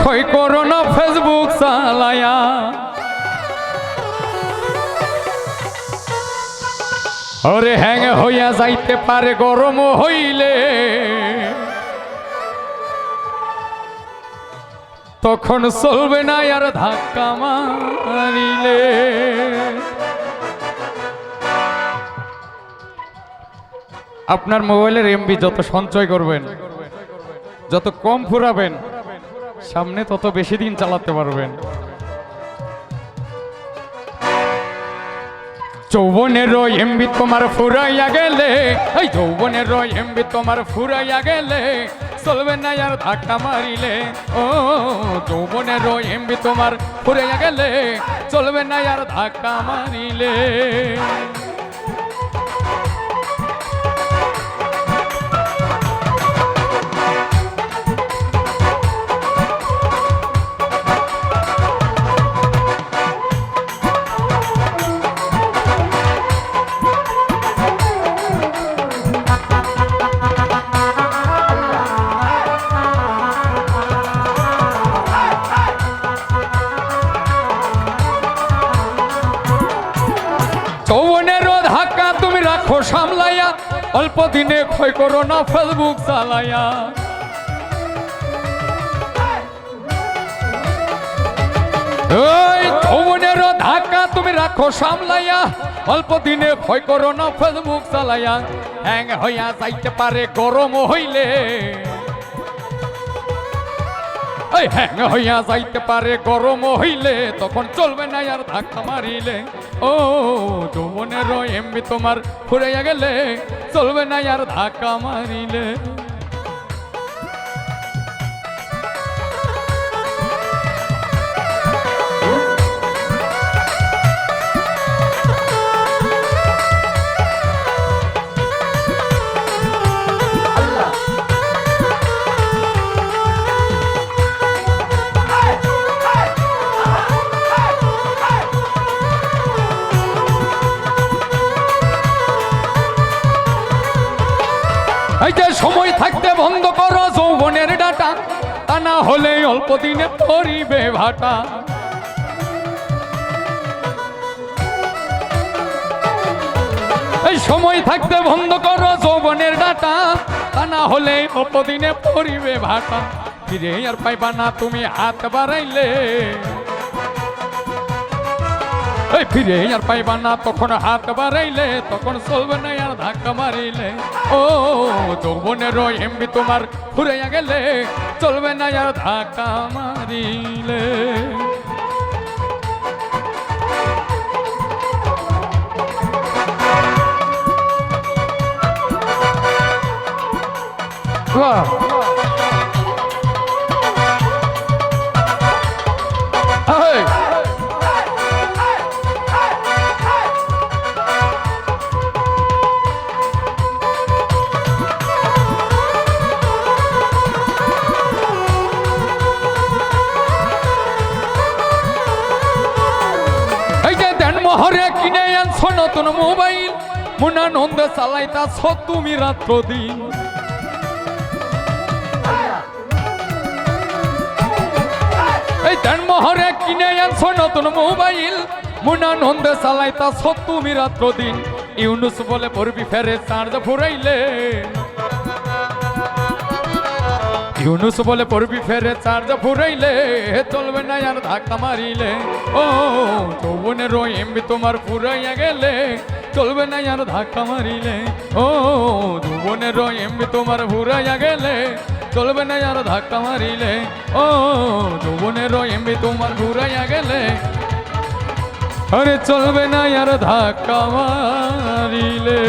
ক্ষয় করো না ফেসবুক চালায়া। ওরে হ্যাং হইয়া যাইতে পারে, গরম হইলে। তখন চলবে না আর ধাক্কা মারিলে। আপনার মোবাইলের এমবি যত সঞ্চয় করবেন, যত কম ফুরাবেন সামনে তত বেশি দিন চালাতে পারবেন। যৌবনের এমবি তোমার ফুরাইয়া গেলে, এই যৌবনের এমবি তোমার ফুরাইয়া গেলে, চলবে না আর ধাক্কা মারিলে। ও যৌবনের এমবি তোমার ফুরাইয়া গেলে, চলবে না আর ধাক্কা মারিলে। যৌবনের ধাক্কা তুমি রাখো সামলাইয়া। অল্প দিনে ক্ষয় করো না ফেসবুক চালাইয়া। ওই যৌবনের ধাক্কা তুমি রাখো সামলাইয়া। অল্প দিনে ভয় করো না ফেসবুক চালাইয়া। হ্যাং হইয়া যাইতে পারে, গরম হইলে। হ্যাং হইয়া যাইতে পারে, গরম হইলে, তখন চলবে না আর ধাক্কা মারিলে। ও যৌবনের এমবি তোমার ফুরাইয়া গেলে চলবে না আর ধাক্কা মারিলে। সময় থাকতে বন্ধ করো যৌবনের ডাটা। তা না হলে অল্প দিনে পরিবে ভাটা। এই সময় থাকতে বন্ধ করো যৌবনের ডাটা। তা না হলে অল্প দিনে পরিবে ভাটা। ফিরে আর পাইবা না তুমি হাত বাড়াইলে। এই ফিরে আর পাইবা না, তখন হাত বাড়াইলে, তখন চলবে না আর ধাক্কা মারিলে। ও যৌবনের এমবি তোমার ফুরাইয়া গেলে, চলবে না আর ধাক্কা মারিলে। বাহ। মহরে কিনে আনছ নতুন মোবাইল। মুনানন্দে চালাইতাছ তুমি রাত্র দিন। এই দেন মহরে কিনে আনছ নতুন মোবাইল। মুনানন্দে চালাইতাছ তুমি রাত্র দিন। ইউনুস বলে পড়বি ফেরে চার্জ ফুরাইলে। ইউনুস বলে পড়বি ফেরে চার্জ ফুরাইলে চলবে না আর ধাক্কা মারিলে ও যৌবনের এমবি তোমার ফুরাইয়া গেলে চলবে না আর ধাক্কা মারিলে ও যৌবনের এমবি তোমার ফুরাইয়া গেলে চলবে না আর ধাক্কা মারিলে ও যৌবনের এমবি তোমার ফুরাইয়া গেলে আরে চলবে না আর ধাক্কা মারিলে